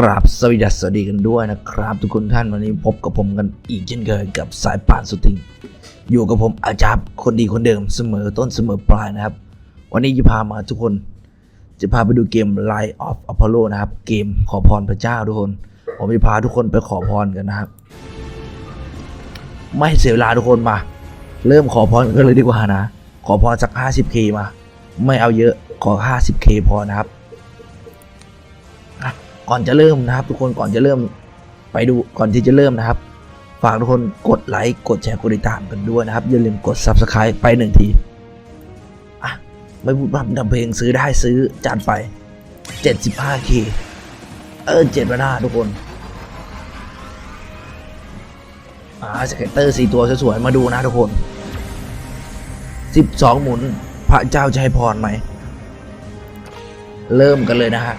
กราบสวัสดีกันด้วยนะครับ ทุกคนท่านวันนี้พบกับผมกันอีกเช่นเคยกับสายป่านสุทิงอยู่กับผมอาจารย์คนดีคนเดิมเสมอต้นเสมอปลายนะครับ วันนี้จะพามาทุกคน จะพาไปดูเกม Line of Apollo นะครับ เกมขอพรพระเจ้าทุกคน ผมจะพาทุกคนไปขอพรกันนะครับ ไม่เสียเวลาทุกคนมา เริ่มขอพรกันเลยดีกว่านะ ขอพรสัก 50k มา ไม่เอาเยอะขอ 50k พอนะครับ ก่อนจะเริ่มนะครับ ทุกคนก่อนจะเริ่มไปดูก่อนที่จะเริ่มนะครับ ฝากทุกคนกดไลค์กดแชร์กดติดตามกันด้วยนะครับ อย่าลืมกด subscribe ไปหนึ่งทีอะไม่พูดพร่ำทำเพลงซื้อได้ซื้อจัดไป 75k เออเจ็ดพันห้าทุกคนอ่าสเก็ตเตอร์สี่ตัวสวยๆมาดูนะทุกคน 12 หมุนพระเจ้าจะให้พรไหม เริ่มกันเลยนะฮะ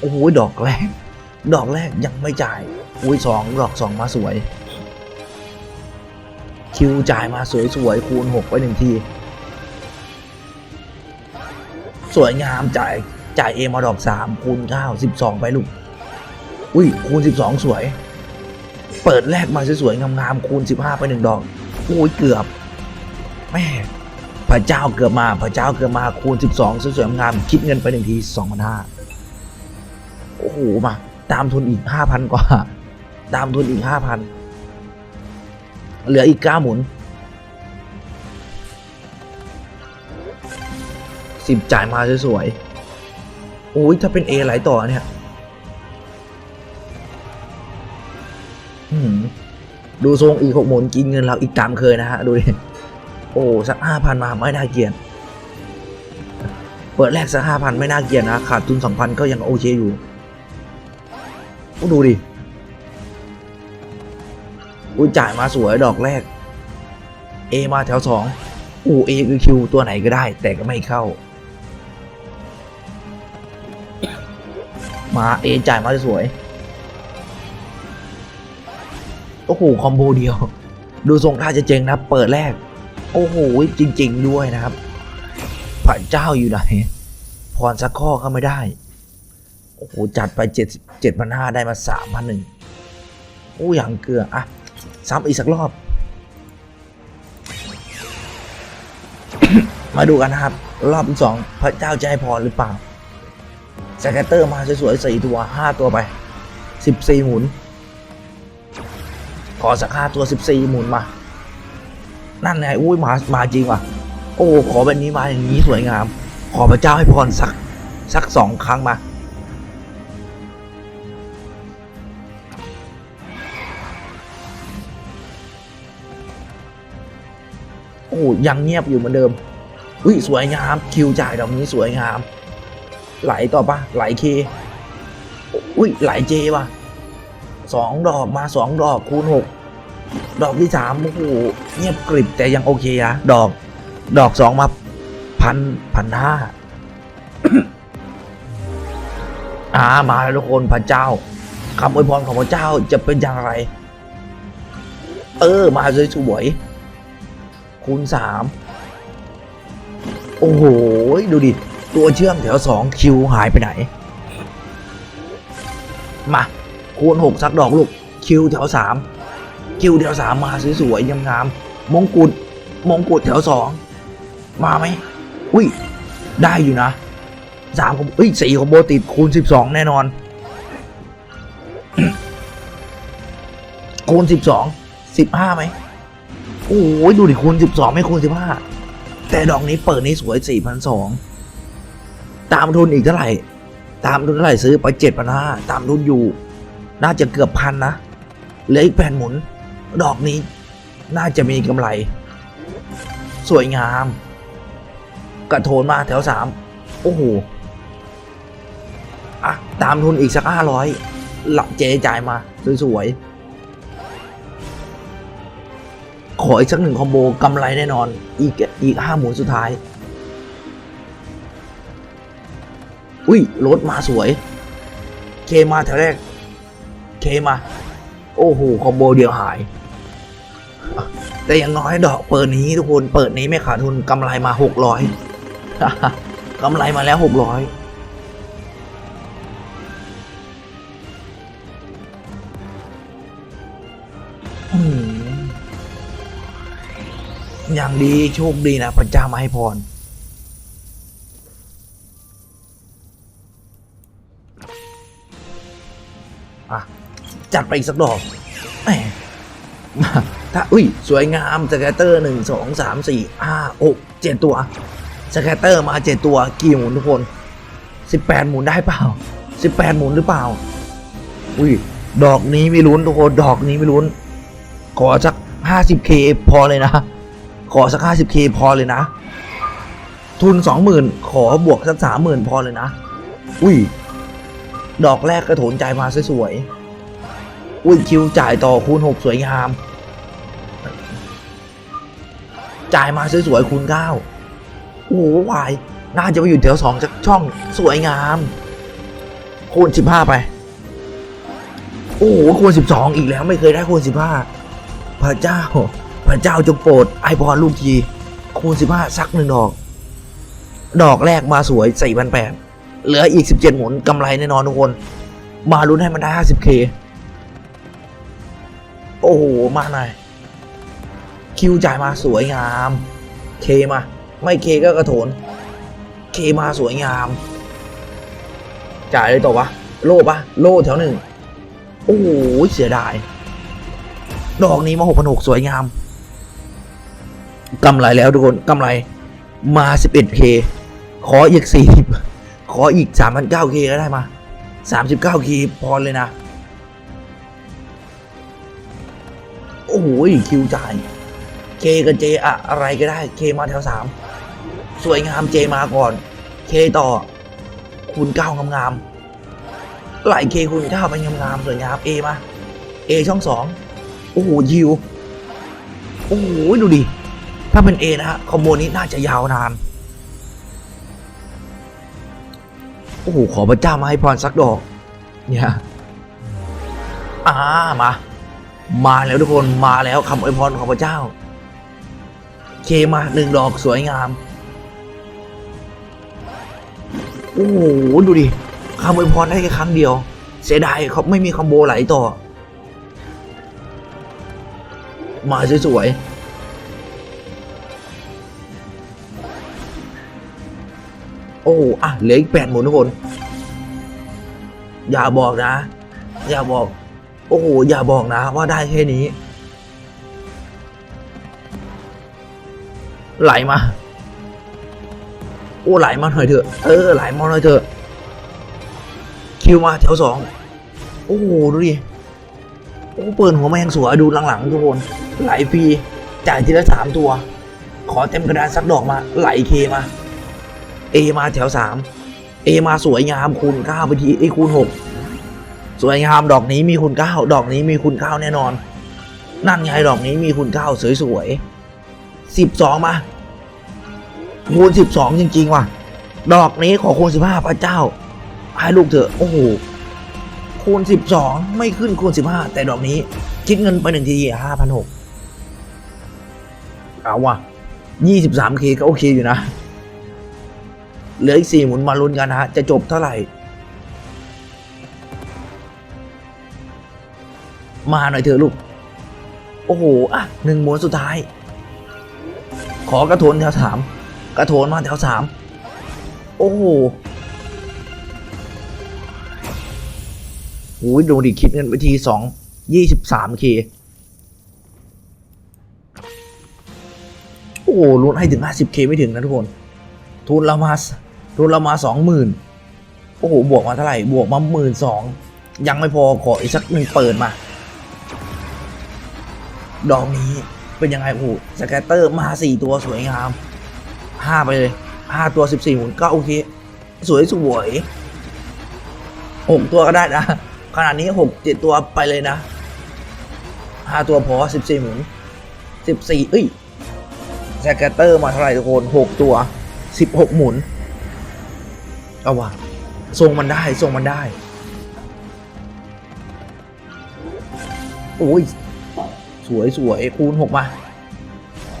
โอ้โหดอกแรก ดอกแรกยังไม่จ่ายอุ้ยสองดอกสองมาสวย คิวจ่ายมาสวยๆคูณหกไปหนึ่งที สวยงามจ่ายจ่ายเอมาดอกสามคูณเก้าสิบสองไปลูก อุ้ยคูณสิบสองสวย เปิดแรกมาสวยๆงามๆคูณสิบห้าไปหนึ่งดอกอุ้ยเกือบแม่พระเจ้าเกือบมาพระเจ้าเกือบมาคูณ 12สวยๆงามๆคิดเงินไปหนึ่งที2,500 โอ้โหมา ตามทุนอีก5,000กว่า ตามทุนอีก5,000เหลืออีก9หมุน10จ่ายมาสวยๆโอ้ยถ้าเป็น A ไหลต่อเนี่ยดูทรงอีก6หมุนกินเงินเราอีกตามเคยนะฮะ ดูดิโอ้สักห้าพันมาไม่น่าเกลียดเปิดแรกสักห้าพันไม่น่าเกลียดนะ ขาดทุนสองพันก็ยังโอเคอยู่ โอ้ดูดิอุ้ยจ่ายมาสวยดอกแรก A มาแถวสองอูเอคือคิวตัวไหนก็ได้ แต่ก็ไม่เข้า มา A จ่ายมาสวย โอ้โหคอมโบเดียว ดูทรงท่าจะเจ๋งนะเปิดแรก โอ้โหจริง ๆ ด้วยนะครับพระเจ้าอยู่ไหนพรสักข้อก็ไม่ได้ โอ้โหจัดไปเจ็ดเจ็ดพันห้าได้มาสามพันหนึ่งโอ้อย่างเกลืออะซ้ำอีกสักรอบ มาดูกันนะครับ รอบที่สองพระเจ้าจะให้พรหรือเปล่าสแกตเตอร์มาสวยๆสี่ตัวห้าตัวไปสิบสี่หมุน ขอสักห้าตัวสิบสี่หมุนมา นั่นไงอุ้ยมามาจริงว่ะ โอ้ขอแบบนี้มาอย่างนี้สวยงาม ขอพระเจ้าให้พรสักสักสองครั้งมา อ้ยังเงียบอยู่เหมือนเดิมอุ้ยสวยงาม คิวจ่ายดอกนี้สวยงาม ไหลต่อปะไหลเคอุ้ยไหลเจว่ะสองดอกมาสองดอกคูณหกดอกที่สามโอ้โหเงียบกริบแต่ยังโอเคอะดอก ดอกสองมาพันพันห้าอ่ามาแล้วทุกคนพระเจ้าคำอวยพรของพระเจ้าจะเป็นอย่างไร เออ มาสวยๆ คูณสามโอ้โห ดูดิ ตัวเชื่อมแถวสองคิวหายไปไหน มา คูณหกสักดอกลูก คิวแถวสามคิวแถวสามมาสวยๆงามๆมงกุฎมงกุฎแถวสองมาไหมอุ้ย ได้อยู่นะสามของเอ้ยสี่ของโบติดคูณสิบสองแน่นอน คูณสิบสองสิบห้าไหม โอ้ยดูดิคูณสิบสองไม่คูณสิบห้าแต่ดอกนี้เปิดนี้สวยสี่พันสองตามทุนอีกเท่าไหร่ ตามทุนเท่าไหร่ซื้อไปเจ็ดพันห้าตามทุนอยู่ น่าจะเกือบพันนะเหลืออีกแผ่นหมุน ดอกนี้ น่าจะมีกำไร สวยงาม กระโถนมาแถวสามโอ้โหอะตามทุนอีกสักห้าร้อยหลับเจจ่ายมา สวยๆ ขออีกสักหนึ่งคอมโบกำไรแน่นอน อีกอีกห้าหมุนสุดท้าย อุ้ยรถมาสวย เคมาแถวแรก เคมา โอ้โห คอมโบเดียวหาย แต่อย่างน้อยดอกเปิดนี้ทุกคน เปิดนี้ไม่ขาดทุนกำไรมาหกร้อยกำไรมาแล้วหกร้อย อย่างดีโชคดีนะพระเจ้ามาให้พรอะจัดไปอีกสักดอกแหมถ้าอุ้ยสวยงามสแกตเตอร์หนึ่งสองสามสี่ห้าหกเจ็ดตัวสแกตเตอร์มาเจ็ดตัวกี่หมุนทุกคนสิบแปดหมุนได้เปล่าสิบแปดหมุนหรือเปล่า อุ้ยดอกนี้ไม่ลุ้นทุกคนดอกนี้ไม่ลุ้น ขอสักห้าสิบเคพอเลยนะ ขอสักห้าสิบเคพอเลยนะ ทุนสองหมื่นขอบวกสักสามหมื่นพอเลยนะ อุ้ย ดอกแรกกระโถนใจมาสวยๆ อุ้ยคิวจ่ายต่อคูณหกสวยงาม จ่ายมาสวยๆคูณเก้าโอ้โหวาย น่าจะไปอยู่แถวสองจากช่องสวยงาม คูณสิบห้าไป โอ้โหคูณสิบสองอีกแล้วไม่เคยได้คูณสิบห้าพระเจ้า พระเจ้าจงโปรดไอพรลูกที คูณสิบห้าสักหนึ่งดอก ดอกแรกมาสวยสี่พันแปดเหลืออีก17หมุนกำไรแน่นอนทุกคน มาลุ้นให้มันได้ 50k โอ้โห มาหน่อยคิวจ่ายมาสวยงาม เคมา ไม่เคก็กระโถน เคมาสวยงาม จ่ายเลยต่อวะ โล่ปะโล่แถวหนึ่ง โอ้โห เสียดาย ดอกนี้มาหกพันหกสวยงาม กำไรแล้วทุกคนกำไรมา 11k ขออีก 40 ขออีก 3,900k ก็ได้มา 39k พอเลยนะ โอ้โหคิวจ่ายเคกับเจอะอะไรก็ได้เคมาแถวสามสวยงามเจมาก่อนเคต่อ คูณเก้างามๆไหลเคคูณเก้าไปงามๆสวยงามเอมาเอช่องสองโอ้โหยิว โอ้โห ดูดิ ถ้าเป็นเอนะฮะคอมโบนี้น่าจะยาวนาน โอ้โห ขอพระเจ้ามาให้พรสักดอก เนี่ยอ่ามา มาแล้วทุกคนมาแล้วคำอวยพรของพระเจ้า เคมาหนึ่งดอกสวยงาม โอ้โห ดูดิคำอวยพรได้แค่ครั้งเดียว เสียดายเขาไม่มีคอมโบไหลต่อ มาสวยๆ โอ้โหอะเหลืออีกแปดหมุนทุกคน อย่าบอกนะ อย่าบอก โอ้โห อย่าบอกนะ ว่าได้แค่นี้ ไหลมา โอ้ไหลมาหน่อยเถอะ เออไหลมาหน่อยเถอะ คิวมาแถวสอง โอ้โห ดูดิ โอ้เปิดหัวมายังสวยดูหลังๆทุกคน ไหลฟรีจ่ายทีละสามตัว ขอเต็มกระดานสักดอกมา ไหลเคมา เอมาแถวสามเอมาสวยงามคูณเก้าไปทีเอยคูณหกสวยงามดอกนี้มีคูณเก้าดอกนี้มีคูณเก้าแน่นอน นั่นไงดอกนี้มีคูณเก้าสวยๆสิบสองมาคูณสิบสองจริง ๆ ว่ะ ดอกนี้ขอคูณสิบห้าพระเจ้า ให้ลูกเถอะ โอ้โห คูณสิบสองไม่ขึ้นคูณสิบห้าแต่ดอกนี้คิดเงินไปหนึ่งทีห้าพันหกเอาว่ะยี่สิบสามเคก็โอเคอยู่นะ เหลืออีกสี่หมุนมาลุ้นกันนะฮะ จะจบเท่าไหร่ มาหน่อยเถอะลูก โอ้โห อะหนึ่งหมุนสุดท้าย ขอกระโถนแถวสามกระโถนมาแถวสามโอ้โหโอ้ยดูดิคิดเงินไปทีสองยี่สิบสามเคโอ้โหลุ้นให้ถึงห้าสิบเคไม่ถึงนะทุกคน ทุนเรามา ทุนเรามาสองหมื่นโอ้โหบวกมาเท่าไหร่บวกมาหมื่นสองยังไม่พอขออีกสักหนึ่งเปิดมา ดอกนี้เป็นยังไงโอ้โหสแกตเตอร์มาสี่ตัวสวยงามห้าไปเลยห้าตัวสิบสี่หมุนก็โอเค สวยสวยหกตัวก็ได้นะขนาดนี้หกเจ็ดตัวไปเลยนะห้าตัวพอสิบสี่หมุนสิบสี่เอ้ยสแกตเตอร์มาเท่าไหร่ทุกคนหกตัวสิบหกหมุน เอาว่ะทรงมันได้ทรงมันได้ โอ้ย สวยสวยคูณหกมา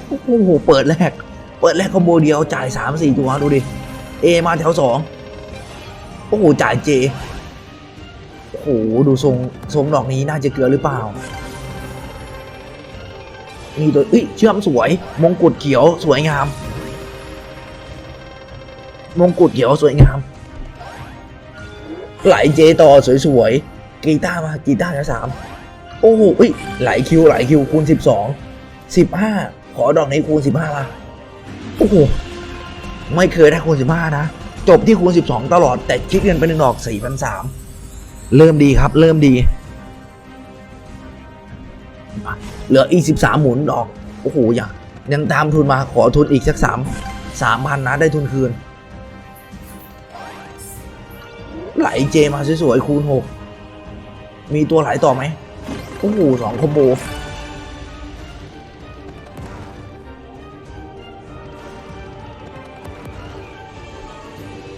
โอ้โห เปิดแรก เปิดแรกคอมโบเดียว จ่ายสามสี่ตัวดูดิ เอมาแถวสองโอ้โห จ่ายเจ โอ้โห ดูทรงทรงดอกนี้น่าจะเกลือหรือเปล่ามีตัวเอ้ยเชื่อมสวย มงกุฎเขียวสวยงาม มงกุฎเขียวสวยงาม ไหลเจต่อสวยๆกีตาร์มากีตาร์แล้วสามโอ้โหอ้ยไหลคิวไหลคิวคูณสิบสองสิบห้าขอดอกนี้คูณสิบห้ามาโอ้โหไม่เคยได้คูณสิบห้านะ จบที่คูณสิบสองตลอดแต่คิดเงินไปหนึ่งดอกสี่พันสามเริ่มดีครับ เริ่มดี เหลืออีกสิบสามหมุนดอก โอ้โหอย่ายังตามทุนมาขอทุนอีกสักสามสามพันนะได้ทุนคืน ไหลเจมาสวยๆคูณหกมีตัวไหลต่อไหมโอ้โหสองคอมโบ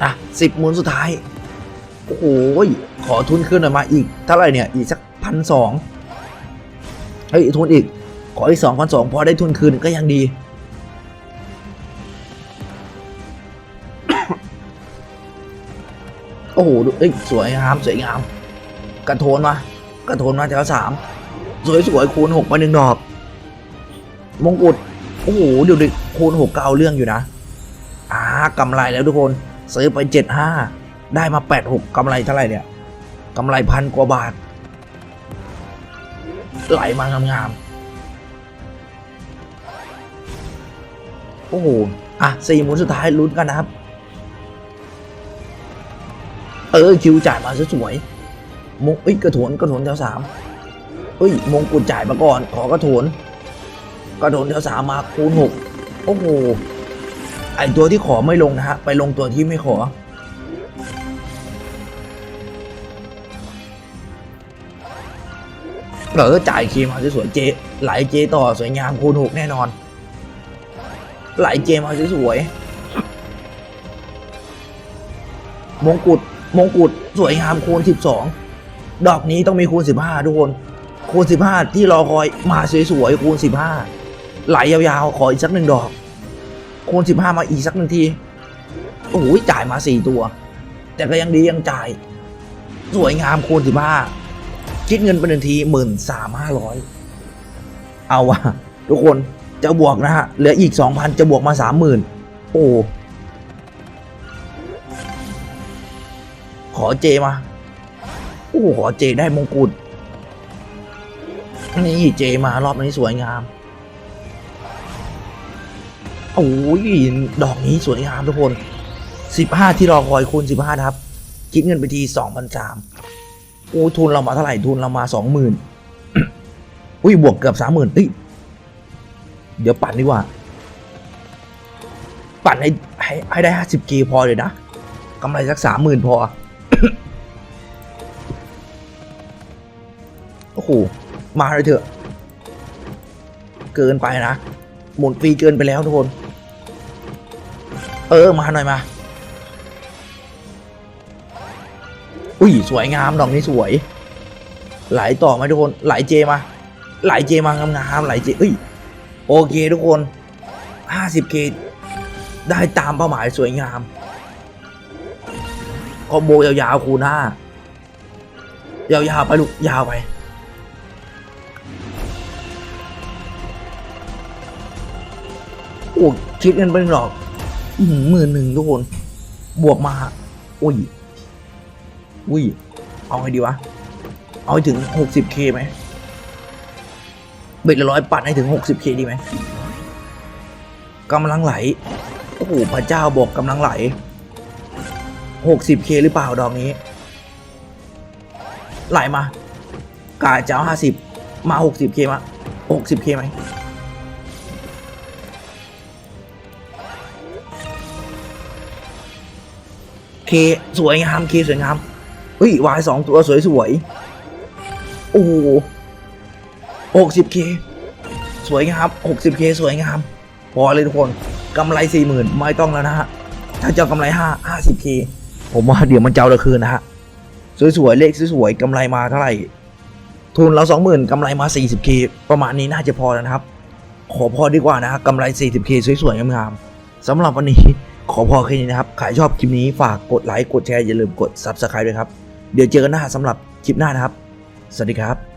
อะสิบหมุนสุดท้าย โอ้โหขอทุนคืนหน่อยมาอีกเท่าไหร่เนี่ย อีกสักพันสองเฮ้ยทุนอีก ขออีกสองพันสองพอได้ทุนคืนก็ยังดี โอ้โหดูเอ้ยสวยงามสวยงาม กระโทนมากระโทนมาแถวสามสวยสวยคูณหกมาหนึ่งดอก มงกุฎโอ้โหเดี๋ยวดิคูณหกก็เอาเรื่องอยู่นะอ่ากำไรแล้วทุกคนซื้อไปเจ็ดห้าได้มาแปดหกกำไรเท่าไหร่เนี่ยกำไรพันกว่าบาท ไหลมางามๆโอ้โหอะสี่หมุนสุดท้ายลุ้นกันนะครับ ออคิวจ่ายมาสวยมงเอ้ยกระโถนกระโถนแถวสามเอ้ยมงกุฎจ่ายมาก่อน ขอกระโถนกระโถนแถวสามมาคูณหกโอ้โหไอตัวที่ขอไม่ลงนะฮะไปลงตัวที่ไม่ขอ เออจ่ายคีมาสวยๆเจไหลเจต่อสวยงามคูณหกแน่นอน ไหลเจมาสวยๆมงกุฎ มงกุฎสวยงามคูณสิบสองดอกนี้ต้องมีคูณสิบห้าทุกคน คูณสิบห้าที่รอคอยมาสวยๆคูณสิบห้าไหลยาวๆ ขออีกสักหนึ่งดอก คูณสิบห้ามาอีกสักหนึ่งที โอ้โหจ่ายมาสี่ตัว แต่ก็ยังดียังจ่าย สวยงามคูณสิบห้าคิดเงินเป็นหนึ่งทีหมื่นสามห้าร้อยเอาวะทุกคนจะบวกนะฮะเหลืออีกสองพันจะบวกมาสามหมื่นโอ้ ขอเจมาโอ้โหขอเจได้มงกุฎนี่เจมารอบนี้สวยงามโอ้ยดอกนี้สวยงามทุกคนสิบห้าที่รอคอยคูณสิบห้าครับ คิดเงินไปทีสองพันสามโอ้ทุนเรามาเท่าไหร่ทุนเรามาสองหมื่นอุ้ยบวกเกือบสามหมื่นเอ้ยเดี๋ยวปั่นดีกว่า ปั่นให้ให้ให้ได้ห้าสิบเกพอเลยนะกำไรสักสามหมื่นพอ โอ้โห มาเลยเถอะ เกินไปนะ หมุนฟรีเกินไปแล้วทุกคน เออ มาหน่อยมา อุ้ย สวยงาม ดอกนี้สวย ไหลต่อไหมทุกคน ไหลเจมา ไหลเจมางามๆไหลเจเอ้ย โอเคทุกคน 50k ได้ตามเป้าหมายสวยงามคอมโบยาวๆคูณห้ายาวๆไปลูกยาวไป โอ้คิดเงินเป็นหรอกหมื่นหนึ่งทุกคน บวกมาอุ้ยอุ้ย เอาไงดีวะ เอาให้ถึง 60k ไหมเบ็ดละร้อยปัดให้ถึง 60k ดีไหมกำลังไหล โอ้โหพระเจ้าบอกกำลังไหล 60k หรือเปล่าดอกนี้ ไหลมากาจะเอา50 มา 60k มา 60k ไหม เคสวยงามเคสวยงามเฮ้ยวายสองตัวสวยสวยๆโอ้หกสิบเคสวยงามหกสิบเคสวยงาม พอเลยทุกคนกำไรสี่หมื่นไม่ต้องแล้วนะฮะ ถ้าจะเอากำไรห้าห้าสิบเคผมว่าเดี๋ยวมันเจ้าละคืนนะฮะ สวยๆ เลขสวยๆกำไรมาเท่าไหร่ ทุนเราสองหมื่นกำไรมาสี่สิบเคประมาณนี้น่าจะพอแล้วนะครับ ขอพอดีกว่านะฮะกำไรสี่สิบเคสวยๆงามๆสำหรับวันนี้ ขอพอแค่นี้นะครับ ใครชอบคลิปนี้ฝากกดไลค์ กดแชร์ อย่าลืมกด Subscribe ด้วยครับ เดี๋ยวเจอกันหน้าสำหรับคลิปหน้านะครับ สวัสดีครับ